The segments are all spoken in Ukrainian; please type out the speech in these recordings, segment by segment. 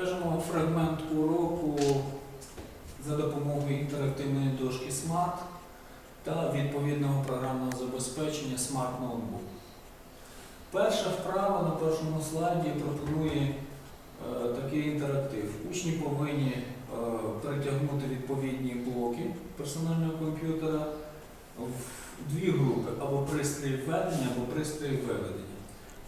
Покажемо фрагмент уроку за допомогою інтерактивної дошки Smart та відповідного програмного забезпечення Smart Notebook. Перша вправа на першому слайді пропонує е, такий інтерактив. Учні повинні е, перетягнути відповідні блоки персонального комп'ютера в дві групи або пристрій введення, або пристрій виведення.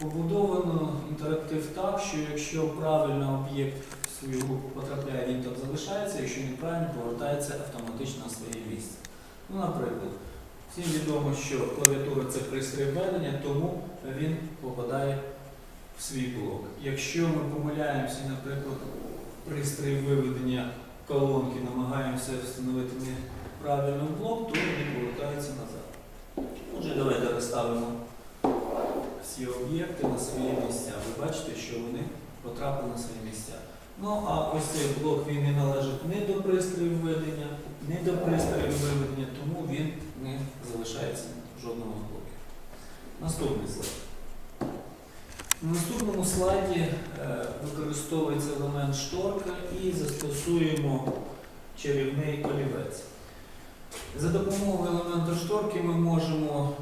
Побудовано інтерактив так, що якщо правильно об'єкт в свою групу потрапляє, він там залишається, якщо неправильно, повертається автоматично на своє місце. Ну, наприклад, всім відомо, що клавіатура це пристрій введення, тому він попадає в свій блок. Якщо ми помиляємося, наприклад, пристрій виведення колонки, намагаємося встановити неправильно блок, то він повертається назад. Отже, давайте розставимо всі об'єкти на свої місця. Ви бачите, що вони потрапили на свої місця. Ну а ось цей блок він не належить ні до пристрою введення, ні до пристрою виведення, тому він не залишається в жодному блокі. Наступний слайд. На наступному слайді е, використовується елемент шторка і застосуємо чарівний олівець. За допомогою елементу шторки ми можемо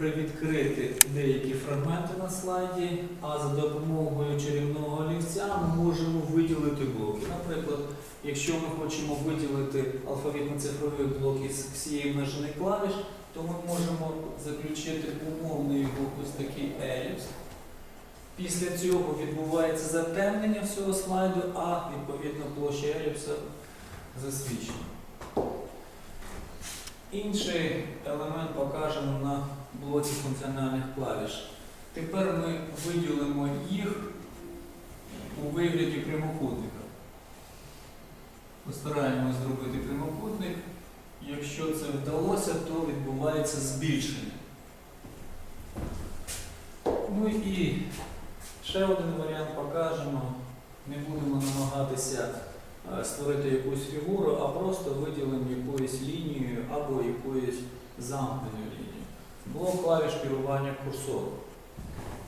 привідкрити деякі фрагменти на слайді, а за допомогою чарівного олівця ми можемо виділити блоки. Наприклад, якщо ми хочемо виділити алфавітно-цифровий блок із всієї множини клавіш, то ми можемо заключити умовний його ось такий еліпс. Після цього відбувається затемнення всього слайду, а відповідно площа еліпса засвідчена. Інший елемент покажемо на блоці функціональних клавіш. Тепер ми виділимо їх у вигляді прямокутника. Постараємось зробити прямокутник. Якщо це вдалося, то відбувається збільшення. Ну і ще один варіант покажемо. Не будемо намагатися е, створити якусь фігуру, а просто виділимо якоюсь лінією або якоюсь замкненою лінією. Блок клавіш керування курсором.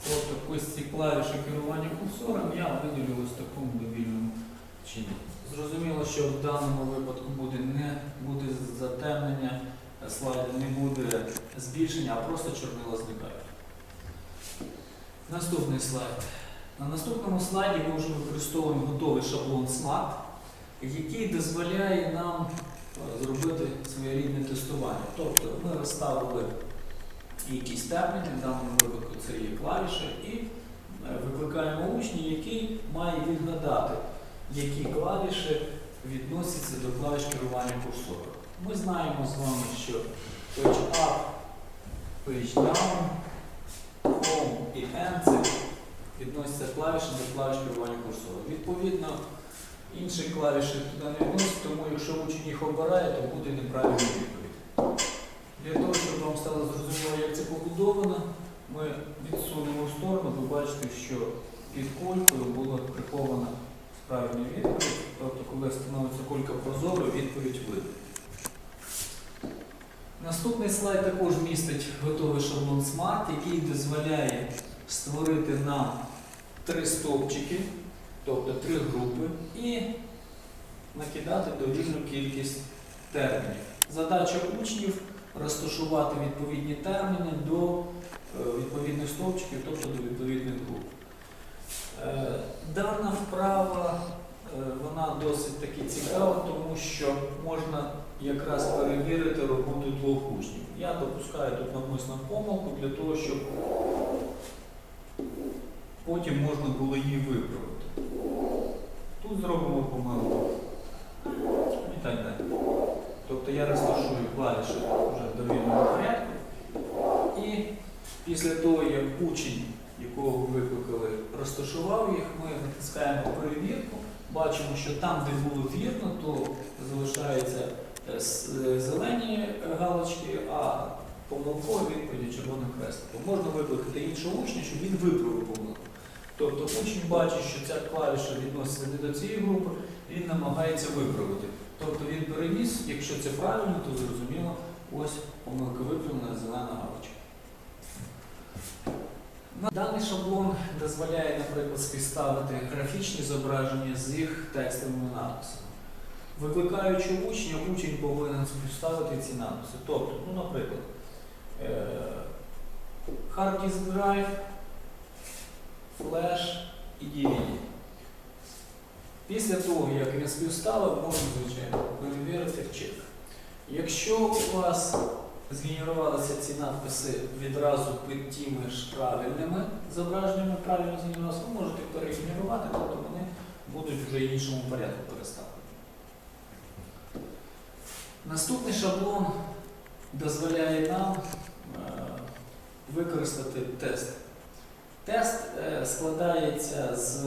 Тобто ось ці клавіші керування курсором я виділю ось такому довільному чині. Зрозуміло, що в даному випадку буде не буде затемнення слайду, не буде збільшення, а просто чорнила зникають. Наступний слайд. На наступному слайді ми вже використовуємо готовий шаблон SMART, який дозволяє нам е, зробити своєрідне тестування. Тобто ми розставили якісь терміни, в даному випадку це є клавіші, і е, викликаємо учні, який має відгадати, які клавіші відносяться до клавіш керування курсором. Ми знаємо з вами, що page up, page down, home і end це відносяться клавіші до клавіш керування курсором. Відповідно, інші клавіші туди не відносяться, тому якщо учень їх обирає, то буде неправильна відповідь. Для того, щоб вам стало зрозуміло, як це побудовано, ми відсунемо в сторону, ви бачите, що під колькою була прихована справжня відповідь. Тобто, коли становиться колька прозоро, відповідь видно. Наступний слайд також містить готовий шаблон Smart, який дозволяє створити нам три стовпчики, тобто три групи, і накидати довільну кількість термінів. Задача учнів розташувати відповідні терміни до е, відповідних стовпчиків, тобто до відповідних груп. Е, Дана вправа е, вона досить таки цікава, тому що можна якраз перевірити роботу двох учнів. Я допускаю тут навмисно помилку для того, щоб потім можна було її виправити. Тут зробимо помилку. І так далі. Тобто я розташую клавіші вже в довільному порядку. І після того, як учень, якого ви викликали, розташував їх, ми натискаємо перевірку, бачимо, що там, де було вірно, то залишаються е, е, зелені галочки, а помилкові відповіді червоним хрестиком. Можна викликати іншого учня, щоб він виправив помилку. Тобто учень бачить, що ця клавіша відноситься не до цієї групи, він намагається виправити. Тобто він переніс, якщо це правильно, то зрозуміло, ось помилка виправлена, зелена галочка. Даний шаблон дозволяє, наприклад, співставити графічні зображення з їх текстовими написами. Викликаючи учня, учень повинен співставити ці написи. Тобто, ну, наприклад, е, hard disk drive, флеш і DVD. Після того, як він співставив, можна, звичайно, перевірити в чек. Якщо у вас згенерувалися ці надписи відразу під тими ж правильними зображеннями, правильно згенерувалися, ви можете перегенерувати, тобто вони будуть вже в іншому порядку переставлені. Наступний шаблон дозволяє нам е, використати тест. Тест е, складається з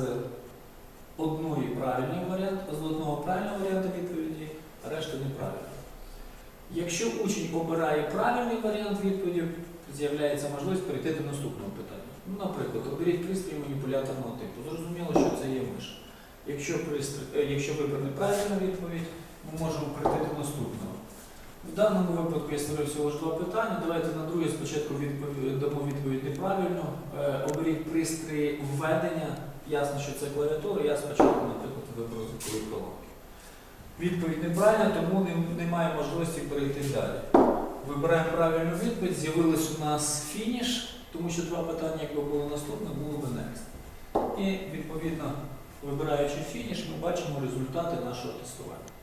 одної правильної варіант, з одного правильного варіанту відповіді, а решта неправильно. Якщо учень обирає правильний варіант відповіді, з'являється можливість перейти до наступного питання. Ну, наприклад, оберіть пристрій маніпуляторного типу. Зрозуміло, що це є миш. Якщо, пристрій, е, якщо вибрана правильна відповідь, ми можемо перейти до наступного. В даному випадку я створив всього ж два питання. Давайте на друге спочатку дамо відповідь неправильно. Е, оберіть пристрій введення. Ясно, що це клавіатура. Я спочатку, наприклад, виберу звукові колонки. Відповідь неправильна, тому немає можливості перейти далі. Вибираємо правильну відповідь, з'явилось у нас фініш, тому що два питання, якби було наступне, було би next. І відповідно, вибираючи фініш, ми бачимо результати нашого тестування.